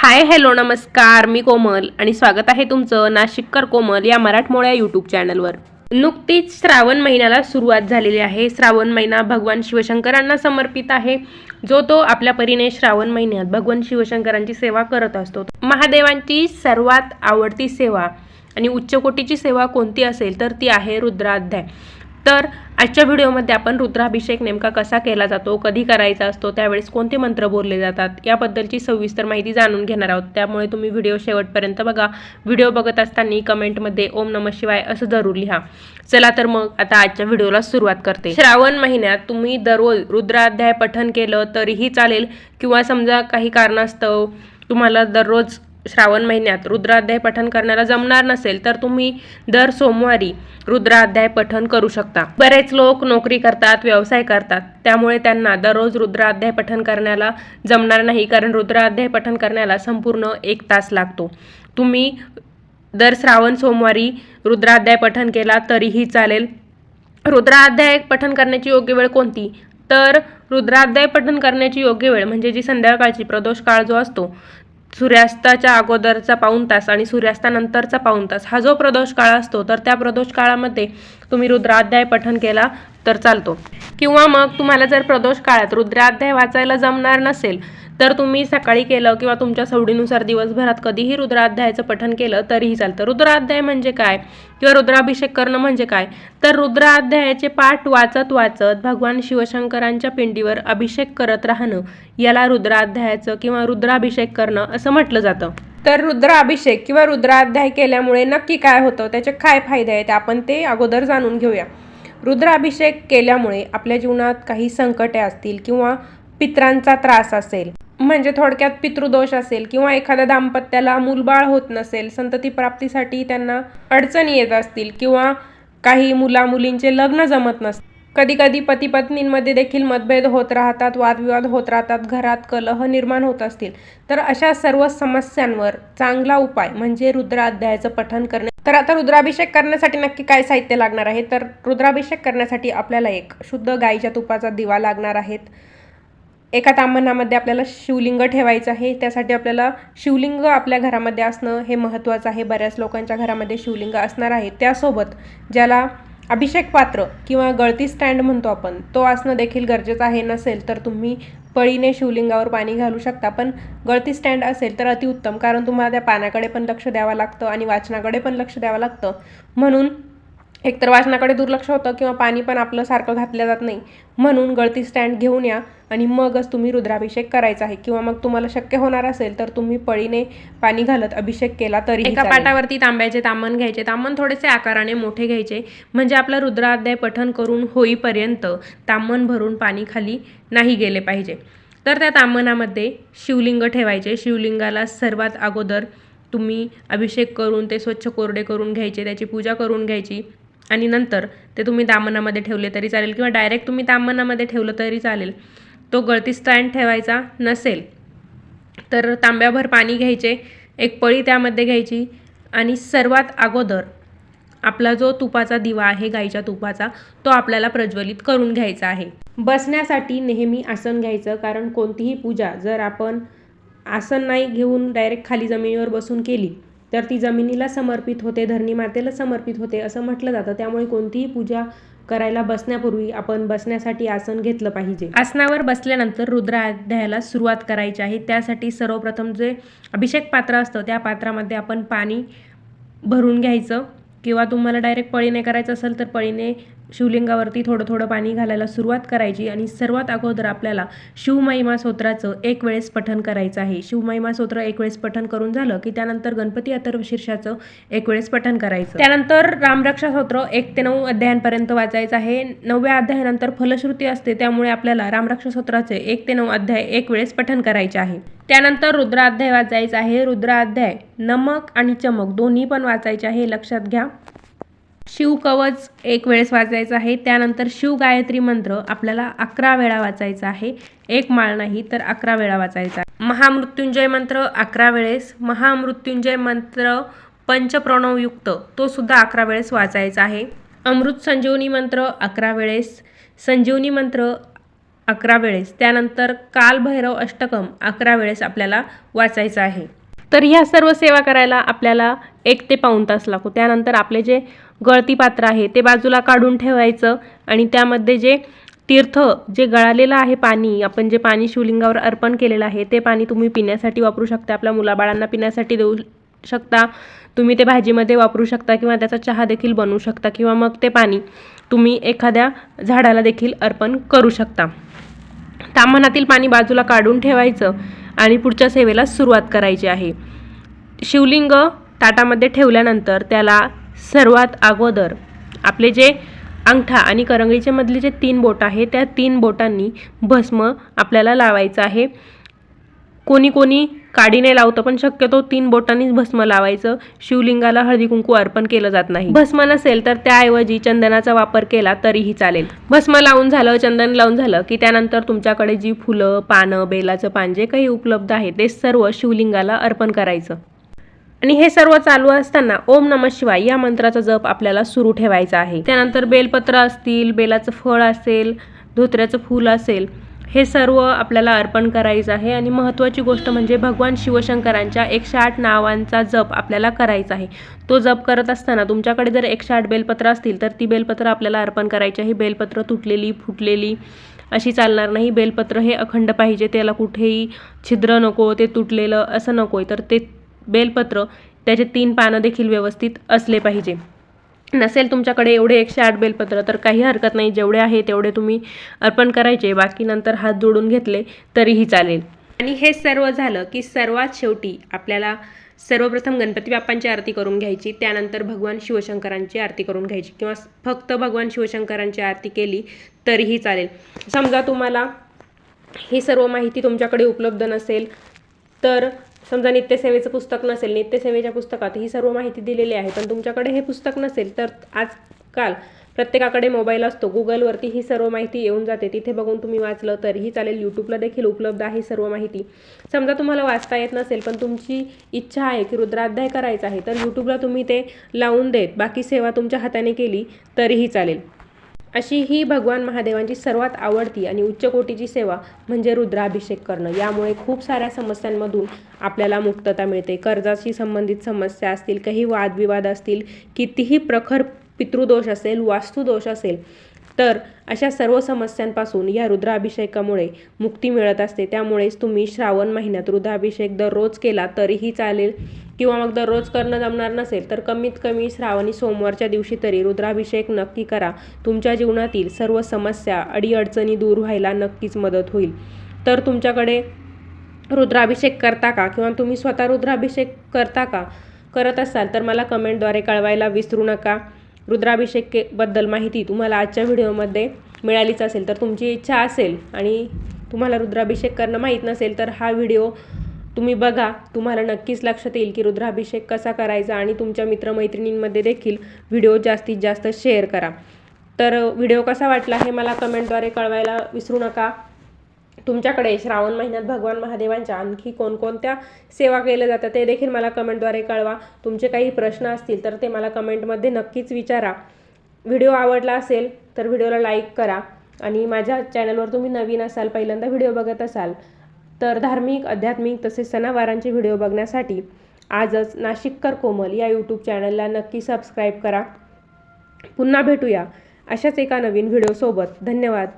Hi hello नमस्कार. मी कोमल आणि स्वागत आहे तुमचं नाशिककर कोमल या मराठमोळ्या यूट्यूब चॅनलवर नुकतीच श्रावण महिन्याला सुरुवात झालेली आहे. श्रावण महिना भगवान शिवशंकरांना समर्पित आहे. जो तो आपल्या परीने श्रावण महिन्यात भगवान शिवशंकरांची सेवा करत असतो. महादेवांची सर्वात आवडती सेवा आणि उच्च कोटीची सेवा कोणती असेल तर ती आहे रुद्राध्याय. तर आजच्या व्हिडिओमध्ये आपण रुद्राभिषेक नेमका कसा केला जातो कधी करायचा असतो त्यावेळेस कोणते मंत्र बोलले जातात याबद्दलची सविस्तर माहिती जाणून घेणार आहोत. त्यामुळे तुम्ही व्हिडिओ शेवटपर्यंत बघा. व्हिडिओ बघत असताना कमेंटमध्ये ओम नम शिवाय असं जरूर लिहा. चला तर मग आता आजच्या व्हिडिओला सुरुवात करते. श्रावण महिन्यात तुम्ही दररोज रुद्राध्याय पठन केलं तरीही चालेल किंवा समजा काही कारणास्तव तुम्हाला दररोज श्रावण महिन्यात रुद्राध्याय पठन करण्याला जमणार नसेल तर तुम्ही दर सोमवारी रुद्राध्याय पठन करू शकता. बरेच लोक नोकरी करतात व्यवसाय करतात. त्यामुळे त्यांना दररोज रुद्राध्याय पठन करण्याला जमणार नाही कारण रुद्राध्याय पठन करण्याला संपूर्ण एक तास लागतो. तुम्ही दर श्रावण सोमवारी रुद्राध्याय पठन केला तरीही चालेल. रुद्राध्याय पठन करण्याची योग्य वेळ कोणती? तर रुद्राध्याय पठन करण्याची योग्य वेळ म्हणजे जी संध्याकाळची प्रदोष काळ जो असतो सूर्यास्ताच्या अगोदरचा पाऊण तास आणि सूर्यास्तानंतरचा पाऊण तास हा जो प्रदोष काळ असतो तर त्या प्रदोष काळामध्ये तुम्ही रुद्राध्याय पठन केला तर चालतो. किंवा मग तुम्हाला जर प्रदोष काळात रुद्राध्याय वाचायला जमणार नसेल तर तुम्ही सकाळी केलं किंवा तुमच्या सवडीनुसार दिवसभरात कधीही रुद्राध्यायाचं पठन केलं तरीही चालतं. रुद्राध्याय म्हणजे काय? किंवा रुद्राभिषेक करणं म्हणजे काय? तर रुद्राध्यायाचे पाठ वाचत वाचत भगवान शिवशंकरांच्या पिंडीवर अभिषेक करत राहणं याला रुद्राध्यायाचं किंवा रुद्राभिषेक करणं असं म्हटलं जातं. तर रुद्राभिषेक किंवा रुद्राध्याय केल्यामुळे नक्की काय होतं? त्याचे काय फायदे आहेत? आपण ते अगोदर जाणून घेऊया. रुद्राभिषेक केल्यामुळे आपल्या जीवनात काही संकटे असतील किंवा पित्रांचा त्रास असेल म्हणजे थोडक्यात पितृदोष असेल किंवा एखाद्या दाम्पत्याला मूलबाळ होत नसेल संतती प्राप्तीसाठी त्यांना अडचणी येत असतील किंवा काही मुला मुलींचे लग्न जमत नसतील. कधी कधी पती पत्नींमध्ये देखील मतभेद होत राहतात वादविवाद होत राहतात घरात कलह निर्माण होत असतील. तर अशा सर्व समस्यांवर चांगला उपाय म्हणजे रुद्राध्यायाचं पठन करणे. तर आता रुद्राभिषेक करण्यासाठी नक्की काय साहित्य लागणार आहे? तर रुद्राभिषेक करण्यासाठी आपल्याला एक शुद्ध गाईच्या तुपाचा दिवा लागणार आहेत एका तांबणामध्ये आपल्याला शिवलिंग ठेवायचं आहे. त्यासाठी आपल्याला शिवलिंग आपल्या घरामध्ये असणं हे महत्त्वाचं आहे. बऱ्याच लोकांच्या घरामध्ये शिवलिंग असणार आहे. त्यासोबत ज्याला अभिषेक पात्र किंवा गळती स्टँड म्हणतो आपण तो असणं देखील गरजेचं आहे. नसेल तर तुम्ही पळीने शिवलिंगावर पाणी घालू शकता पण गळती स्टँड असेल तर अतिउत्तम कारण तुम्हाला त्या पाण्याकडे पण लक्ष द्यावं लागतं आणि वाचनाकडे पण लक्ष द्यावं लागतं. म्हणून एकतर वाचनाकडे दुर्लक्ष होतं किंवा पाणी पण आपलं सारखं घातलं जात नाही. म्हणून गळती स्टँड घेऊन या आणि मगच तुम्ही रुद्राभिषेक करायचा आहे. किंवा मग तुम्हाला शक्य होणार असेल तर तुम्ही पळीने पाणी घालत अभिषेक केला तरी एका पाटावरती तांब्याचे तांबण घ्यायचे. तांबण थोडेसे आकाराने मोठे घ्यायचे. म्हणजे आपलं रुद्राध्याय पठन करून होईपर्यंत तांबण भरून पाणी खाली नाही गेले पाहिजे. तर त्या तांबणामध्ये शिवलिंग ठेवायचे. शिवलिंगाला सर्वात अगोदर तुम्ही अभिषेक करून ते स्वच्छ कोरडे करून घ्यायचे. त्याची पूजा करून घ्यायची. आणि नंतर ते तुम्ही दामनामध्ये ठेवले तरी चालेल किंवा डायरेक्ट तुम्ही दामनामध्ये ठेवलं तरी चालेल. तो गळती स्टँड ठेवायचा नसेल तर तांब्याभर पाणी घ्यायचे एक पळी त्यामध्ये घ्यायची आणि सर्वात अगोदर आपला जो तुपाचा दिवा आहे गाईच्या तुपाचा तो आपल्याला प्रज्वलित करून घ्यायचा आहे. बसण्यासाठी नेहमी आसन घ्यायचं कारण कोणतीही पूजा जर आपण आसन नाही घेऊन डायरेक्ट खाली जमिनीवर बसून केली तर ती जमिनीला समर्पित होते धरणी मातेला समर्पित होते असं म्हटलं जातं. त्यामुळे कोणतीही पूजा करायला बसण्यापूर्वी आपण बसण्यासाठी आसन घेतलं पाहिजे. आसनावर बसल्यानंतर रुद्राध्यायाला सुरुवात करायची आहे. त्यासाठी सर्वप्रथम जे अभिषेक पात्र असतं त्या पात्रामध्ये आपण पाणी भरून घ्यायचं. किंवा तुम्हाला डायरेक्ट पळीने करायचं असेल तर पळीने शिवलिंगावरती थोडं थोडं पाणी घालायला सुरुवात करायची आणि सर्वात अगोदर आपल्याला शिवमहिमा स्तोत्राचं एक वेळेस पठन करायचं आहे. शिवमहिमा स्तोत्र एक वेळेस पठन करून झालं की त्यानंतर गणपती अथर्व शीर्षाचं एक वेळेस पठन करायचं. त्यानंतर रामरक्षा स्तोत्र एक ते नऊ अध्यायांपर्यंत वाचायचं आहे. नवव्या अध्यायानंतर फलश्रुती असते त्यामुळे आपल्याला रामरक्षा स्तोत्राचे एक ते नऊ अध्याय एक वेळेस पठन करायचे आहे. त्यानंतर रुद्राध्याय वाचायचा आहे. रुद्राध्याय नमक आणि चमक दोन्ही पण वाचायचे आहे. लक्षात घ्या. शिवकवच एक वेळेस वाचायचं आहे. त्यानंतर शिव गायत्री मंत्र आपल्याला अकरा वेळा वाचायचा आहे. एक माळ नाही तर अकरा वेळा वाचायचा आहे. महामृत्युंजय मंत्र अकरा वेळेस. महामृत्युंजय मंत्र पंचप्रणवयुक्त तो सुद्धा अकरा वेळेस वाचायचा आहे. अमृत संजीवनी मंत्र अकरा वेळेस. संजीवनी मंत्र अकरा वेळेस. त्यानंतर कालभैरव अष्टकम अकरा वेळेस आपल्याला वाचायचं आहे. तर ह्या सर्व सेवा करायला आपल्याला एक ते पाऊण तास लागतो त्यानंतर आपले जे गळती पात्र आहे. ते बाजूला काढून ठेवायचं आणि त्यामध्ये जे तीर्थ जे गळालेलं आहे पाणी आपण जे पाणी शिवलिंगावर अर्पण केलेलं आहे ते पाणी तुम्ही पिण्यासाठी वापरू शकता. आपल्या मुलाबाळांना पिण्यासाठी देऊ शकता. तुम्ही ते भाजीमध्ये वापरू शकता किंवा त्याचा चहा देखील बनवू शकता किंवा मग ते पाणी तुम्ही एखाद्या झाडाला देखील अर्पण करू शकता. ताम्हाणातील पाणी बाजूला काढून ठेवायचं आणि पुढच्या सेवेला सुरुवात करायची आहे. शिवलिंग ताटामध्ये ठेवल्यानंतर त्याला सर्वात अगोदर आपले जे अंगठा आणि करंगळीचे मधले जे तीन बोट आहे त्या तीन बोटांनी भस्म आपल्याला लावायचं आहे. कोणी कोणी काडीने लावतं पण शक्यतो तीन बोटांनीच भस्म लावायचं. शिवलिंगाला हळदी कुंकू अर्पण केलं जात नाही. भस्म नसेल तर त्याऐवजी चंदनाचा वापर केला तरीही चालेल. भस्म लावून झालं चंदन लावून झालं की त्यानंतर तुमच्याकडे जी फुलं पानं बेलाचं पान जे काही उपलब्ध आहे ते सर्व शिवलिंगाला अर्पण करायचं. आणि हे सर्व चालू असताना ओम नम शिवाय या मंत्राचा जप आपल्याला सुरू ठेवायचा आहे. त्यानंतर बेलपत्र असतील बेलाचं फळ असेल धोत्र्याचं फूल असेल हे सर्व आपल्याला अर्पण करायचं आहे. आणि महत्त्वाची गोष्ट म्हणजे भगवान शिवशंकरांच्या एकशे आठ नावांचा जप आपल्याला करायचा आहे. तो जप करत असताना तुमच्याकडे जर एकशे आठ बेलपत्र असतील तर ती बेलपत्र आपल्याला अर्पण करायची आहे. बेलपत्र तुटलेली फुटलेली अशी चालणार नाही. बेलपत्र हे अखंड पाहिजे. त्याला कुठेही छिद्र नको ते तुटलेलं असं नको आहे तर ते बेलपत्र त्याचे तीन पानं देखील व्यवस्थित असले पाहिजे. नसेल तुमच्याकडे एवढे एकशे आठ बेलपत्र तर काही हरकत नाही. जेवढे आहे तेवढे तुम्ही अर्पण करायचे. बाकी नंतर हात जोडून घेतले तरीही चालेल. आणि हे सर्व झालं की सर्वात शेवटी आपल्याला सर्वप्रथम गणपती बाप्पांची आरती करून घ्यायची. त्यानंतर भगवान शिवशंकरांची आरती करून घ्यायची. किंवा फक्त भगवान शिवशंकरांची आरती केली तरीही चालेल. समजा तुम्हाला ही सर्व माहिती तुमच्याकडे उपलब्ध नसेल तर समजा नित्यसेवेचं पुस्तक नसेल नित्यसेवेच्या पुस्तकात ही सर्व माहिती दिलेली आहे पण तुमच्याकडे हे पुस्तक नसेल तर आजकाल प्रत्येकाकडे मोबाईल असतो गुगलवरती ही सर्व माहिती येऊन जाते. तिथे बघून तुम्ही वाचलं तरीही चालेल यूट्यूबला देखील उपलब्ध आहे सर्व माहिती. समजा तुम्हाला वाचता येत नसेल पण तुमची इच्छा आहे की रुद्राध्याय करायचा आहे तर यूट्यूबला तुम्ही ते लावून देत बाकी सेवा तुमच्या हाताने केली तरीही चालेल. अशी ही भगवान महादेवांची सर्वात आवडती आणि उच्च कोटीची सेवा म्हणजे रुद्राभिषेक करणं. यामुळे खूप साऱ्या समस्यांमधून आपल्याला मुक्तता मिळते. कर्जाशी संबंधित समस्या असतील काही वादविवाद असतील कितीही प्रखर पितृदोष असेल वास्तुदोष असेल तर अशा सर्व समस्यांपासून या रुद्राभिषेकामुळे मुक्ती मिळत असते. त्यामुळेच तुम्ही श्रावण महिन्यात रुद्राभिषेक दररोज केला तरीही चालेल. किंवा मग दररोज करणं जमणार नसेल तर कमीत कमी श्रावणी सोमवारच्या दिवशी तरी रुद्राभिषेक नक्की करा. तुमच्या जीवनातील सर्व समस्या अडीअडचणी दूर व्हायला नक्कीच मदत होईल. तर तुमच्याकडे रुद्राभिषेक करता का? किंवा तुम्ही स्वतः रुद्राभिषेक करता का? करत असाल तर मला कमेंटद्वारे कळवायला विसरू नका. रुद्राभिषेकबद्दल माहिती तुम्हाला आजच्या व्हिडिओमध्ये मिळालीच असेल तर तुमची इच्छा असेल आणि तुम्हाला रुद्राभिषेक करणं माहीत नसेल तर हा व्हिडिओ तुम्ही बघा तुम्हाला नक्कीच लक्षात येईल की रुद्राभिषेक कसा करायचा आणि तुमच्या मित्रमैत्रिणींमध्ये देखील व्हिडिओ जास्तीत जास्त शेअर करा. तर व्हिडिओ कसा वाटला हे मला कमेंटद्वारे कळवायला विसरू नका. तुमच्याकडे श्रावण महिन्यात भगवान महादेवांच्या आणखी कोणकोणत्या सेवा केल्या जातात ते देखील मला कमेंटद्वारे कळवा. तुमचे काही प्रश्न असतील तर ते मला कमेंटमध्ये नक्कीच विचारा. व्हिडिओ आवडला असेल तर व्हिडिओला लाईक करा आणि माझ्या चॅनलवर तुम्ही नवीन असाल पहिल्यांदा व्हिडिओ बघत असाल तर धार्मिक आध्यात्मिक तसेच सणावारांचे व्हिडिओ बघण्यासाठी आजच नाशिककर कोमल या यूट्यूब चॅनलला नक्की सबस्क्राईब करा. पुन्हा भेटूया अशाच एका नवीन व्हिडिओसोबत. धन्यवाद.